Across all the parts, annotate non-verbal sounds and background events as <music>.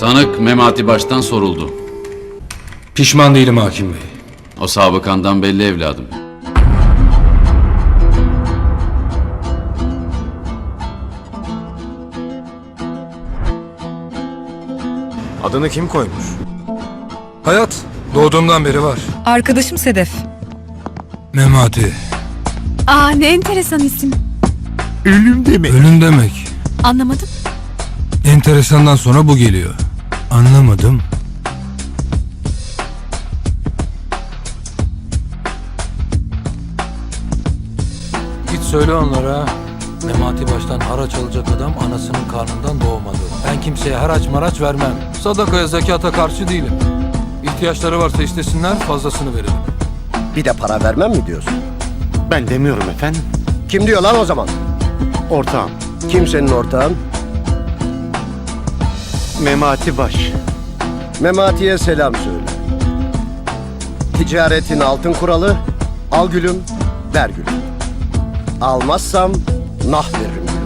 Tanık Memati baştan soruldu. Pişman değilim hakim bey. O sabıkandan belli evladım. Adını kim koymuş? Hayat doğduğumdan beri var. Arkadaşım Sedef. Memati. Aa ne enteresan isim. Ölüm demek. Anlamadım. Enteresandan sonra bu geliyor. Anlamadım. Git söyle onlara. Memati baştan haraç alacak adam anasının karnından doğmadı. Ben kimseye haraç maraç vermem. Sadakaya zekata karşı değilim. İhtiyaçları varsa istesinler fazlasını verelim. Bir de para vermem mi diyorsun? Ben demiyorum efendim. Kim diyor lan o zaman? Ortağım. Kim senin ortağın? Memati Baş. Memati'ye selam söyle. Ticaretin altın kuralı, al gülüm, ver gülüm. Almazsam nah veririm gülüm.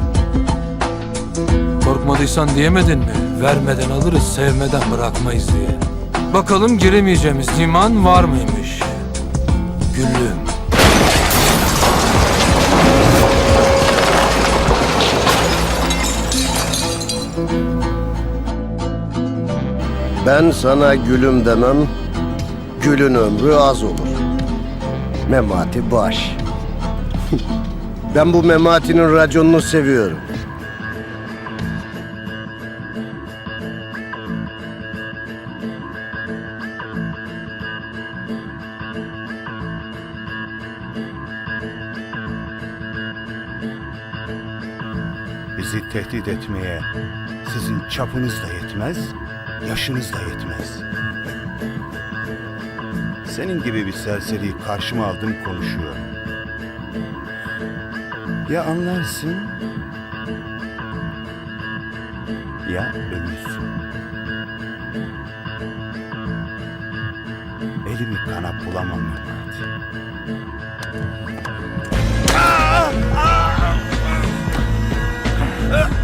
Korkmadıysan diyemedin mi? Vermeden alırız, sevmeden bırakmayız diye. Bakalım giremeyeceğimiz liman var mıymış? Güllüm. Ben sana gülüm demem, gülün ömrü az olur. Memati baş. <laughs> ben bu Memati'nin raconunu seviyorum. Bizi tehdit etmeye sizin çapınız da yetmez, yaşınız da yetmez. Senin gibi bir serseriyi karşıma aldım konuşuyor. Ya anlarsın ya ölürsün. Elimi kana bulamam Mehmet. Şu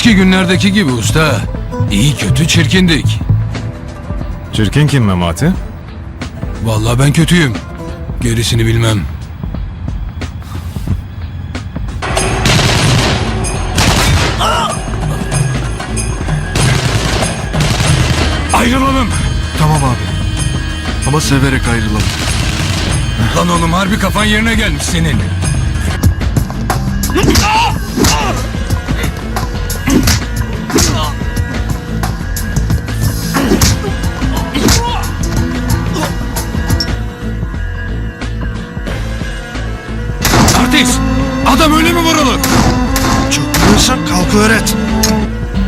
Eski günlerdeki gibi usta. İyi kötü çirkindik. Çirkin kim Memati? Vallahi ben kötüyüm. Gerisini bilmem. Ayrılalım. Tamam abi. Ama severek ayrılalım. Lan oğlum harbi kafan yerine gelmiş senin. Artist! Adam öyle mi vurulur? Çok biliyorsan kalk öğret.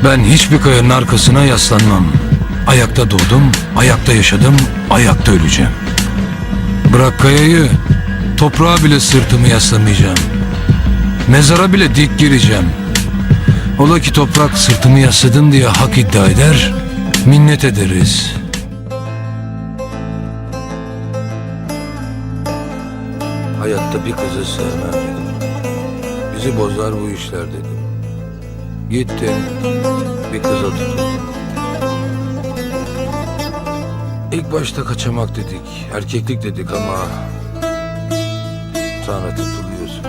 Ben hiçbir kayanın arkasına yaslanmam. Ayakta doğdum, ayakta yaşadım, ayakta öleceğim. Bırak kayayı, toprağa bile sırtımı yaslamayacağım. Mezara bile dik gireceğim. Ola ki toprak sırtımı yasladım diye hak iddia eder, minnet ederiz. Hayatta bir kızı sevmem dedim. Bizi bozar bu işler dedim. Gittim, bir kıza tutuldum. İlk başta kaçamak dedik, erkeklik dedik ama... Sonra tutuluyorsun.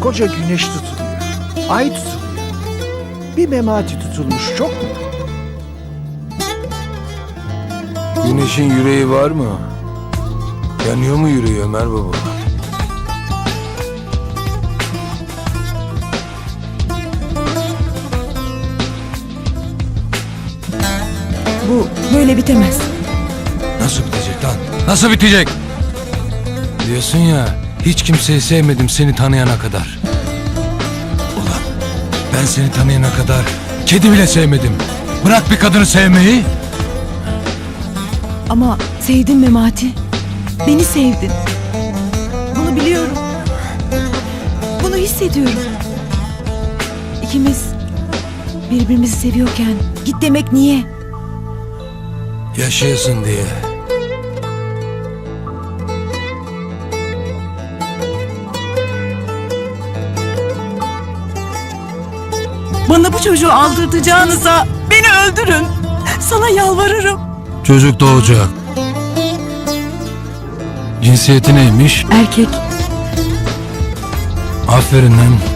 Koca güneş tutuluyor. Ay tutuluyor. Bir memati tutulmuş çok mu? Güneşin yüreği var mı? Yanıyor mu yüreği Ömer baba? Bu böyle bitemez. Nasıl bitecek lan? Nasıl bitecek? Diyorsun ya, Hiç kimseyi sevmedim seni tanıyana kadar. Ulan ben seni tanıyana kadar kedi bile sevmedim. Bırak bir kadını sevmeyi. Ama sevdin Memati. Beni sevdin. Bunu biliyorum. Bunu hissediyorum. İkimiz birbirimizi seviyorken git demek niye? Yaşayasın diye. Bana bu çocuğu aldırtacağınıza beni öldürün. Sana yalvarırım. Çocuk doğacak. Cinsiyeti neymiş? Erkek Aferin lan.